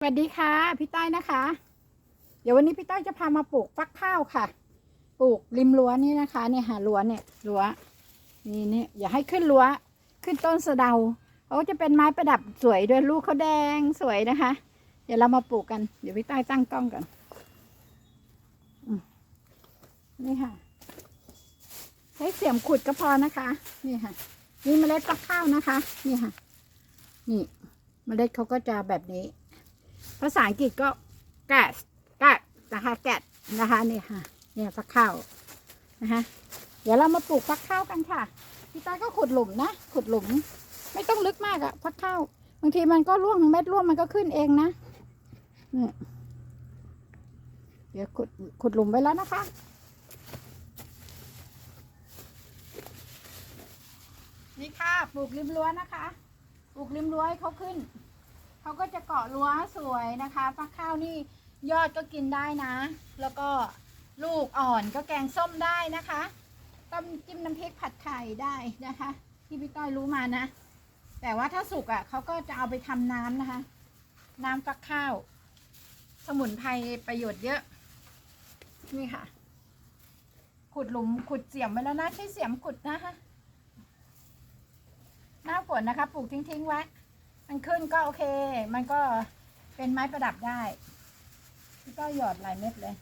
สวัสดีค่ะ พี่ต้อยนะคะ เดี๋ยววันนี้พี่ต้อยจะพามาปลูกฟักข้าวค่ะ ปลูกริมรั้วนี่นะคะเนี่ยหารั้วเนี่ยรั้วนี่เนี่ยอย่าให้ขึ้นรั้วขึ้นต้นสะเดาเขาจะเป็นไม้ประดับสวยด้วยลูกเขาแดงสวยนะคะ เดี๋ยวเรามาปลูกกันเดี๋ยวพี่ต้อยตั้งกล้องก่อนอนี่ค่ะ ใช้เสียมขุดก็พอนะคะ นี่ค่ะ นี่เมล็ดฟักข้าวนะคะ นี่ค่ะ นี่เมล็ดเขาก็จะแบบนี้ ภาษาอังกฤษก็ gas gas นะคะ gas นะคะนี่ค่ะเนี่ยฟักข้าวนะคะเดี๋ยวเรามาปลูกฟักข้าวกันค่ะพี่ตาก็ขุดหลุมนะขุดหลุม ไม่ต้องลึกมากอะฟักข้าวบางทีมันก็ร่วงเม็ดร่วงมันก็ขึ้นเองนะนี่เดี๋ยวขุดขุดหลุมไว้แล้วนะคะนี่ค่ะปลูกริมรั้วนะคะ ปลูกริมรั้วให้เขาขึ้น เขาก็จะเกาะรั้วสวยนะคะ ฟักข้าวนี่ยอดก็กินได้นะ แล้วก็ลูกอ่อนก็แกงส้มได้นะคะต้มจิ้มน้ำพริกผัดไข่ได้นะคะ ที่พี่ต้อยรู้มานะ แต่ว่าถ้าสุกอะ่ะเขาก็จะเอาไปทำน้ำนะคะ น้ำฟักข้าว สมุนไพรประโยชน์เยอะ นี่ค่ะ ขุดหลุมขุดเสียมไว้แล้วนะใช้เสียมขุดนะคะหน้าฝนนะคะปลูกทิ้งๆไว้ มันขึ้นก็โอเค มันก็เป็นไม้ประดับได้พี่ก็หยอดหลายเม็ดเลย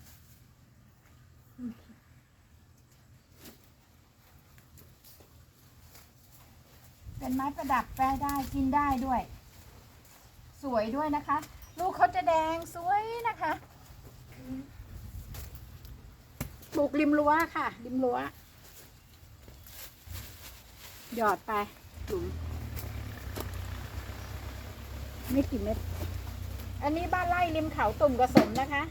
เป็นไม้ประดับแปรได้กินได้ด้วย สวยด้วยนะคะ ลูกเขาจะแดงสวยนะคะปลูกริมรั้วค่ะ ริมรั้วหยอดไปหลุม ไม่กี่เม็ด อันนี้บ้านไร่ริมเขาตุ่มกระสมนะคะ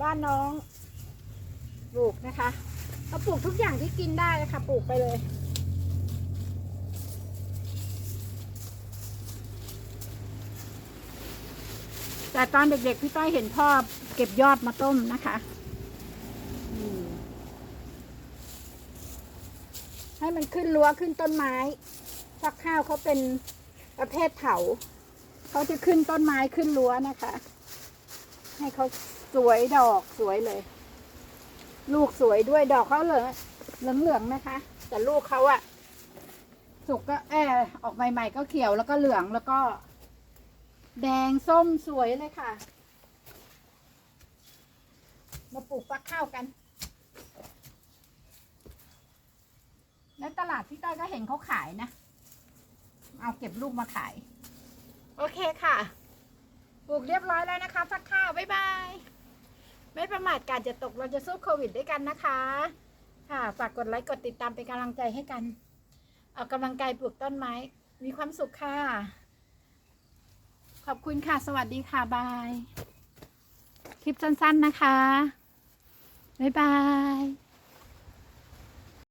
บ้านน้องปลูกนะคะเขาปลูกทุกอย่างที่กินได้เลยค่ะปลูกไปเลย แต่ตอนเด็กๆพี่ต้อยเห็นพ่อเก็บยอดมาต้มนะคะอืมให้มันขึ้นรั้วขึ้นต้นไม้ ฟักข้าวเขาเป็นประเภทเถาเขาจะขึ้นต้นไม้ขึ้นรั้วนะคะ ให้เขาสวยดอกสวยเลย ลูกสวยด้วยดอกเขาเหลืองเหลืองๆนะคะ แต่ลูกเขาอะสุกก็แออออกใหม่ ๆ ก็เขียวแล้วก็เหลืองแล้วก็ แดงส้มสวยเลยค่ะ มาปลูกฟักข้าวกันแล้วตลาดพี่ต้อยก็เห็นเขาขายนะ เอาเก็บลูกมาขาย โอเคค่ะ ปลูกเรียบร้อยแล้วนะคะฟักข้าว บ๊ายบาย ไม่ประมาทการจะตกเราจะสู้โควิดด้วยกันนะคะ ค่ะ ฝากกดไลค์ กดติดตามเป็นกำลังใจให้กัน ออกกำลังกายปลูกต้นไม้ มีความสุขค่ะ ขอบคุณค่ะ สวัสดีค่ะ บาย คลิปสั้นๆนะคะ บ๊ายบาย